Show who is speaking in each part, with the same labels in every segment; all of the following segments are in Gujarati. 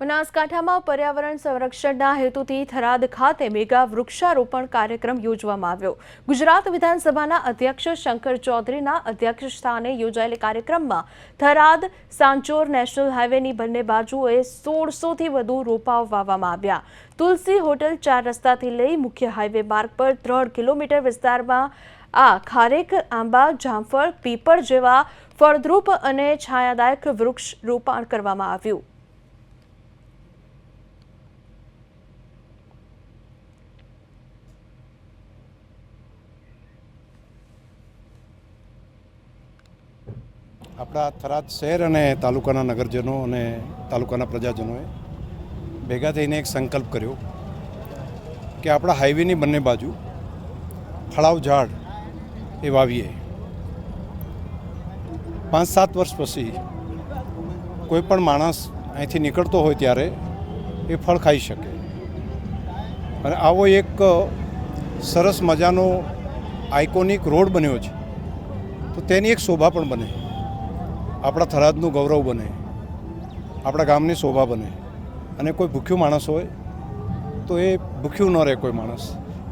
Speaker 1: બનાસકાંઠામાં પર્યાવરણ સંરક્ષણના હેતુથી થરાદ ખાતે મેગા વૃક્ષારોપણ કાર્યક્રમ યોજવામાં આવ્યો. ગુજરાત વિધાનસભાના અધ્યક્ષ શંકર ચૌધરીના અધ્યક્ષ સ્થાને યોજાયેલ કાર્યક્રમમાં થરાદ સાંચોર નેશનલ હાઈવેની બંને બાજુએ સોળસોથી વધુ રોપાઓ વાવવામાં આવ્યા. તુલસી હોટલ ચાર રસ્તાથી લઈ મુખ્ય હાઈવે માર્ગ પર ત્રણ કિલોમીટર વિસ્તારમાં આ ખારેક, આંબા, જામફળ, પીપળ જેવા ફળદ્રુપ અને છાયાદાયક વૃક્ષ રોપણ કરવામાં આવ્યું.
Speaker 2: આપણા થરાદ શહેર અને તાલુકાના નગરજનો અને તાલુકાના પ્રજાજનોએ ભેગા થઈને એક સંકલ્પ કર્યો કે આપણા હાઈવેની બંને બાજુ ફળાવ ઝાડ એ વાવીએ. પાંચ સાત વર્ષ પછી કોઈ પણ માણસ અહીંથી નીકળતો હોય ત્યારે એ ફળ ખાઈ શકે. અને આવો એક સરસ મજાનો આઇકોનિક રોડ બન્યો છે. તો તેની એક શોભા પણ બને. આપણા થરાદનું ગૌરવ બને, આપણા ગામની શોભા બને અને કોઈ ભૂખ્યું માણસ હોય તો એ ભૂખ્યું ન રહે કોઈ માણસ.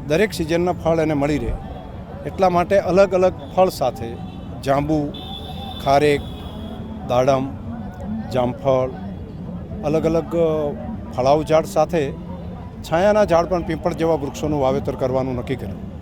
Speaker 2: દરેક સિઝનના ફળ એને મળી રહે. એટલા માટે અલગ અલગ ફળ સાથે જાંબુ, ખારેક, દાડમ, જામફળ, અલગ અલગ ફળાવ ઝાડ સાથે છાયાના ઝાડ પણ પીપળ જેવા વૃક્ષોનું વાવેતર કરવાનું નક્કી કર્યું.